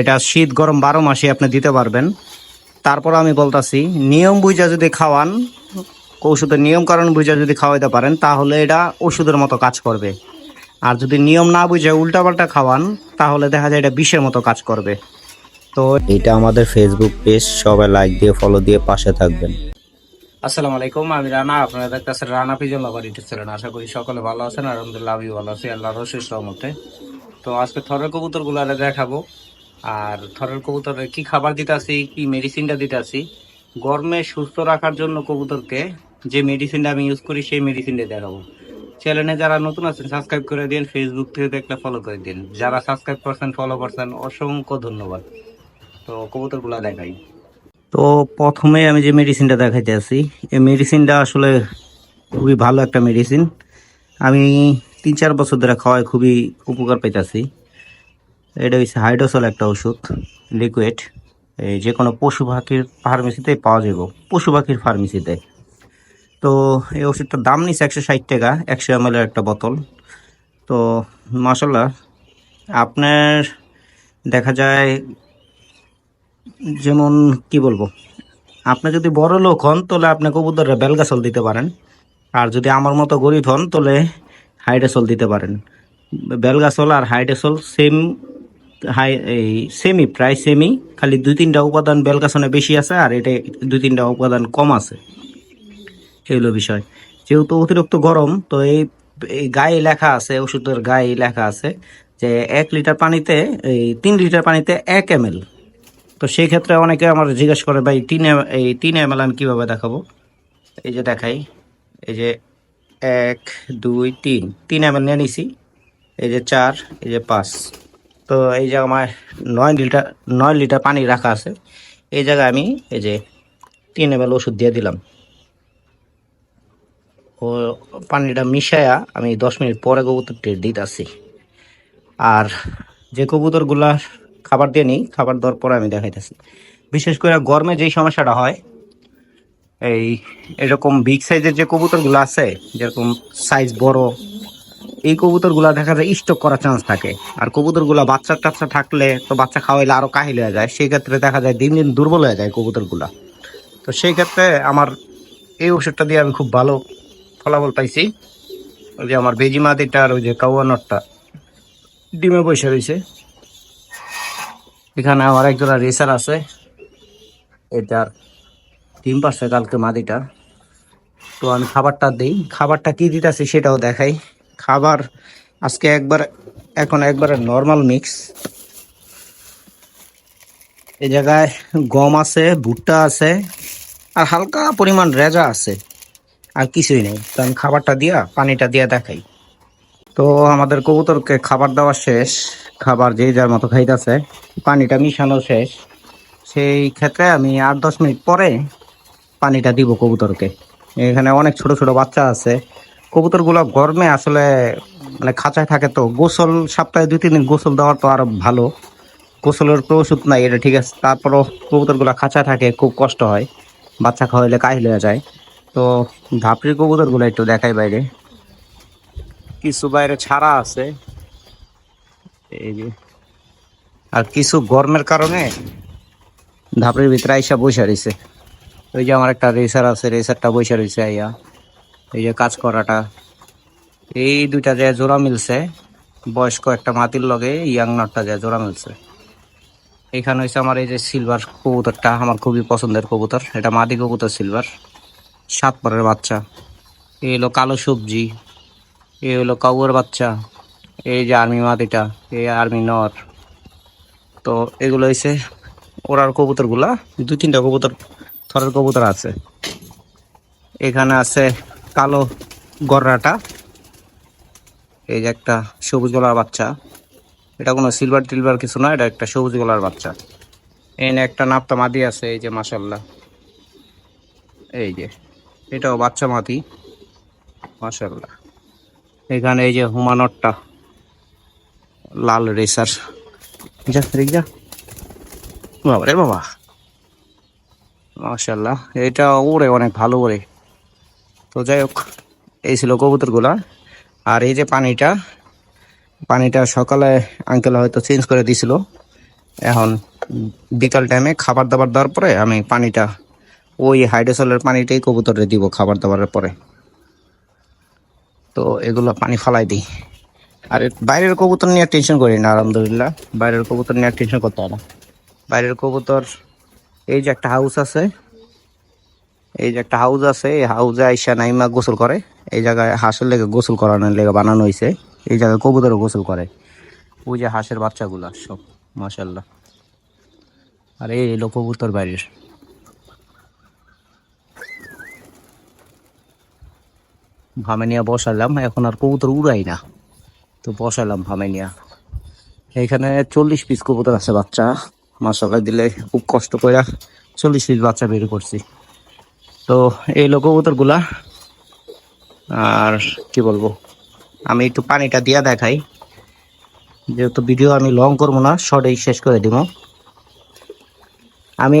এটা শীত গরম বারো মাসে আপনি দিতে পারবেন। তারপর আমি বলতাছি, নিয়ম বুঝা যদি খাওয়ান ওষুধের নিয়ম কারণ বুঝা যদি খাওয়াইতে পারেন, তাহলে এটা ওষুধের মতো কাজ করবে। আর যদি নিয়ম না বুঝে উল্টাপাল্টা খাওয়ান, তাহলে দেখা যায় এটা বিষের মতো কাজ করবে। তো এটা আমাদের ফেসবুক পেজ সবাই লাইক দিয়ে ফলো দিয়ে পাশে থাকবেন। আসসালামু আলাইকুম, আমি রানা, আপনারা দেখতেছেন Rana pigeon lover YouTube channel. আশা করি সকলে ভালো আছেন, আলহামদুলিল্লাহ আমি ভালো আছি, আল্লাহর রহমতে তো আজকে থরের কবুতরগুলো দেখাবো। আর থরের কবুতরের কি খাবার দিতে আসি কি মেডিসিনটা দিতে আসি গরমে সুস্থ রাখার জন্য কবুতরকে যে মেডিসিনটা আমি ইউজ করি, সেই মেডিসিনটা দেখাবো। চ্যানেলে যারা নতুন আছেন সাবস্ক্রাইব করে দিন ফেসবুক থেকে দেখলে ফলো করে দিন। যারা সাবস্ক্রাইব করছেন ফলো করছেন, অসংখ্য ধন্যবাদ। তো কবুতরগুলো দেখাই। তো প্রথমে আমি যে মেডিসিনটা দেখাইতে আছি এই মেডিসিনটা আসলে খুবই ভালো একটা মেডিসিন আমি তিন চার বছর ধরে খাওয়ায় খুবই উপকার পাইতেছি। এটা হচ্ছে হাইড্রোসল একটা ওষুধ, লিকুইড। এই যে কোনো পশু পাখির ফার্মেসিতে পাওয়া যাব পশু পাখির ফার্মেসিতে। তো এই ওষুধটার দাম নিচ্ছে একশো ষাট টাকা, একশো এম একটা বোতল। তো মাসাল্লাহ আপনার দেখা যায় যেমন, কি বলব, আপনি যদি বড় লোক হন, তাহলে আপনি কবুতরে বেলগাসল দিতে পারেন। আর যদি আমার মতো গরিব হন, তাহলে হাইড্রাসল দিতে পারেন। বেলগাছল আর হাইড্রাসল সেম হাই, এই সেমি প্রায় সেমি খালি দুই তিনটা উপাদান বেলগাছনে বেশি আছে আর এটা দুই তিনটা উপাদান কম আছে। এগুলো বিষয়। যেহেতু অতিরিক্ত গরম, তো এই গায়ে লেখা আছে, ওষুধের গায়ে লেখা আছে যে এক লিটার পানিতে, এই তিন লিটার পানিতে এক এম এল তো সেই ক্ষেত্রে অনেকে আমার জিজ্ঞেস করে, ভাই, তিন এই তিন এম এল আমি কীভাবে দেখাবো? এই যে দেখাই, এই যে এক, দুই, তিন তিন এম নিয়ে নিছি, এই যে চার, এই যে পাঁচ। তো এই যে আমার নয় লিটার নয় লিটার পানি রাখা আছে। এই জায়গায় আমি এই যে তিন এম ওষুধ দিয়ে দিলাম। ও পানিটা মিশায়া আমি দশ মিনিট পরে কবুতরটি দিতেছি। আর যে কবুতরগুলা খাবার দিয়ে নিই, খাবার দেওয়ার পরে আমি দেখাইতেছি। বিশেষ করে গরমে যেই সমস্যাটা হয়, এই এরকম বিগ সাইজের যে কবুতরগুলো আছে, যেরকম সাইজ বড় এই কবুতরগুলা দেখা যায় স্টক করার চান্স থাকে। আর কবুতরগুলা বাচ্চা টাচ্চা থাকলে তো বাচ্চা খাওয়াইলে আরও কাহিল হয়ে যায়। সেই ক্ষেত্রে দেখা যায় দিন দিন দুর্বল হয়ে যায় কবুতরগুলা। তো সেই ক্ষেত্রে আমার এই ওষুধটা দিয়ে আমি খুব ভালো ফলাফল পাইছি। ওই যে আমার বেজি মাদিটা আর ওই যে কাউয়ানটটা ডিমে বসে রয়েছে এখানে আমার একজোড়া রেসার আছে। এটার ডিম পারছে কালকে মাদিটা তো আমি খাবারটা দিই। খাবারটা কি দিতেছি সেটাও দেখাই। খাবার, আজকে একবার, এখন একবারে নর্মাল মিক্স এই জায়গায় গম আছে, ভুট্টা আছে, আর হালকা পরিমাণ রেজা আছে। আর কিছুই নেই। তো আমি খাবারটা দিয়া, পানিটা দিয়া দেখাই। তো আমাদের কবুতরকে খাবার দেওয়া শেষ। খাবার যে যার মতো খাইতেছে, পানিটা মিশানো শেষ। সেই ক্ষেত্রে আমি আট দশ মিনিট পরে পানিটা দিব কবুতরকে। এখানে অনেক ছোট ছোট বাচ্চা আছে। কবুতরগুলো গরমে আসলে মানে খাঁচায় থাকে তো গোসল, সপ্তাহে দুই, তিন দিন গোসল দেওয়ার তো আরও ভালো। গোসলের তো ওষুধ নাই, এটা ঠিক আছে। তারপরও কবুতরগুলো খাঁচায় থাকে, খুব কষ্ট হয়। বাচ্চা খাওয়াইলে কাহিল হয়ে যায়। তো ধাপড়ির কবুতরগুলো একটু দেখাই বাইরে। কিছু বাইরে ছাড়া আছে। এই যে। আর কিছু গরমের কারণে ধাপড়ির ভিতরে আইসা বসে রয়েছে ওই যে আমার একটা রেসার আছে রেসারটা বসে রয়েছে আইয়া। এই যে কাজ করাটা। এই দুইটা যে জোড়া মিলছে, বয়স্ক একটা মাটির লগে, ইয়াং নটটা যে জোড়া মিলছে। এখানে হচ্ছে আমার এই যে সিলভার কবুতরটা, আমার খুবই পছন্দের কবুতর। এটা মাদি কবুতর সিলভার সাত পরের বাচ্চা। এই হলো কালো সবজি এই হলো কাউয়ের বাচ্চা, এই যে আর্মি মাদিটা এই আর্মি নর। তো এগুলো হচ্ছে ওরার কবুতরগুলা, দুই তিনটা কবুতর, থরের কবুতর আছে। এখানে আছে কালো গররাটা। এই যে একটা সবুজ গলার বাচ্চা। এটা কোনো সিলভার টিলভার কিছু না, এটা একটা সবুজ গলার বাচ্চা। এনে একটা নাপ্তা মাদি আছে, এই যে মাসাল্লাহ এই যে, এটাও বাচ্চা মাদি। মাসাল্লাহ এখানে এই যে হুমানটটা, লাল রেসার। যা যা। বাবা রে বাবা। মাশাল্লাহ এটা ওরে অনেক ভালো ওরে। তো যাই হোক, এই ছিল কবুতরগুলা। আর এই যে পানিটা পানিটা সকালে আঙ্কেল হয়তো চেঞ্জ করে দিছিল। এখন বিকাল টাইমে খাবার দাবার দেওয়ার পরে আমি পানিটা, ওই হাইড্রোসলের পানিটাই কবুতরে দিব খাবার দাবারের পরে। তো এগুলো পানি ফালাই দিই। আর বাইরের কবুতর নিয়ে টেনশন করি না, আলহামদুলিল্লাহ। বাইরের কবুতর নিয়ে টেনশন করতে হয় না। বাইরের কবুতর, এই যে একটা হাউস আছে এই যে একটা হাউস আছে, এই হাউসে আইসা নাইমা গোসল করে। এই জায়গায় হাঁসের লেগে গোসল করানোর লেগে বানানো হয়েছে এই জায়গায় কবুতরও গোসল করে। ওই যে হাঁসের বাচ্চাগুলা সব মাশাল্লাহ আর এই এলো কবুতর বাড়ির। ভামে নিয়ে বসালাম, এখন আর কবুতর উড়াই না। তো বসালাম ভামে নিয়ে। এখানে চল্লিশ পিস কবুতর আছে বাচ্চা। মাসাল্লাহ দিলে খুব কষ্ট করে চল্লিশ পিস বাচ্চা বের করছি। তো এই লো কবুতরগুলা আর কি বলব, আমি একটু পানিটা দিয়া দেখাই। যেহেতু ভিডিও আমি লং করব না শর্টেই শেষ করে দিব। আমি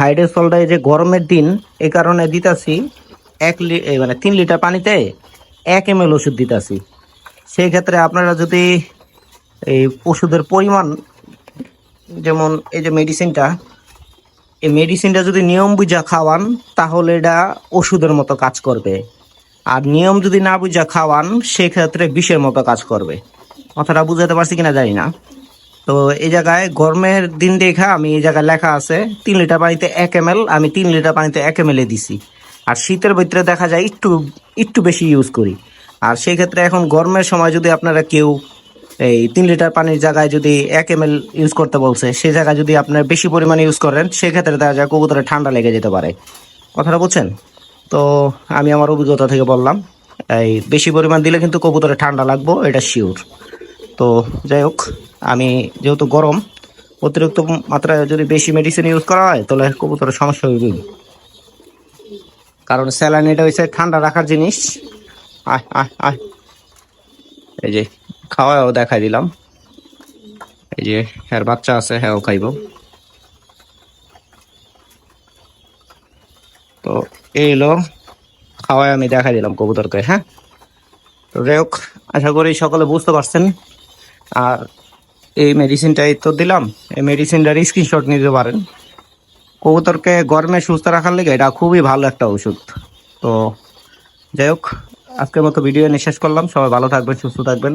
হাইড্রোসলটা এই যে গরমের দিন এই কারণে দিতাছি এক মানে তিন লিটার পানিতে এক এম এল ওষুধ দিতাছি। সেই ক্ষেত্রে আপনারা যদি এই ওষুধের পরিমাণ, যেমন এই যে মেডিসিনটা এই মেডিসিনটা যদি নিয়ম বুঝা খাওয়ান, তাহলে এটা ওষুধের মতো কাজ করবে। আর নিয়ম যদি না বুঝা খাওয়ান, সেক্ষেত্রে বিষের মতো কাজ করবে। কথাটা বুঝাতে পারছি কিনা জানি না। তো এই জায়গায় গরমের দিন দেখা আমি এই জায়গায় লেখা আছে, তিন লিটার পানিতে এক এম আমি তিন লিটার পানিতে এক এম এ দিছি। আর শীতের ভিতরে দেখা যায় একটু একটু বেশি ইউজ করি। আর সেই ক্ষেত্রে এখন গরমের সময় যদি আপনারা কেউ এই তিন লিটার পানির জায়গায় যদি এক এম এল ইউজ করতে বলছে সেই জায়গায় যদি আপনার বেশি পরিমাণে ইউজ করেন, সেক্ষেত্রে দেখা যায় কবুতরে ঠান্ডা লেগে যেতে পারে। কথাটা বুঝছেন? তো আমি আমার অভিজ্ঞতা থেকে বললাম, এই বেশি পরিমাণ দিলে কিন্তু কবুতরে ঠান্ডা লাগবো, এটা শিওর তো যাই হোক, আমি যেহেতু গরম, অতিরিক্ত মাত্রায় যদি বেশি মেডিসিন ইউজ করা হয়, তাহলে কবুতরের সমস্যা হইবে কারণ স্যালাইন এটা হচ্ছে ঠান্ডা রাখার জিনিস। আয় আয় আয়। এই যে খাওয়াও দেখাই দিলাম। এই যে হ্যাঁ বাচ্চা আছে হ্যাঁ খাইব। তো এই হলো, খাওয়াই আমি দেখাই দিলাম কবুতরকে হ্যাঁ? তো যাই হোক, আশা করি সকলে বুঝতে পারছেন। আর এই মেডিসিনটাই তো দিলাম। এই মেডিসিনটার স্ক্রিনশট নিতে পারেন। কবুতরকে গরমে সুস্থ রাখার লেগে এটা খুবই ভালো একটা ওষুধ। তো যাই হোক, আজকের মতো ভিডিও নিয়ে শেষ করলাম। সবাই ভালো থাকবেন, সুস্থ থাকবেন।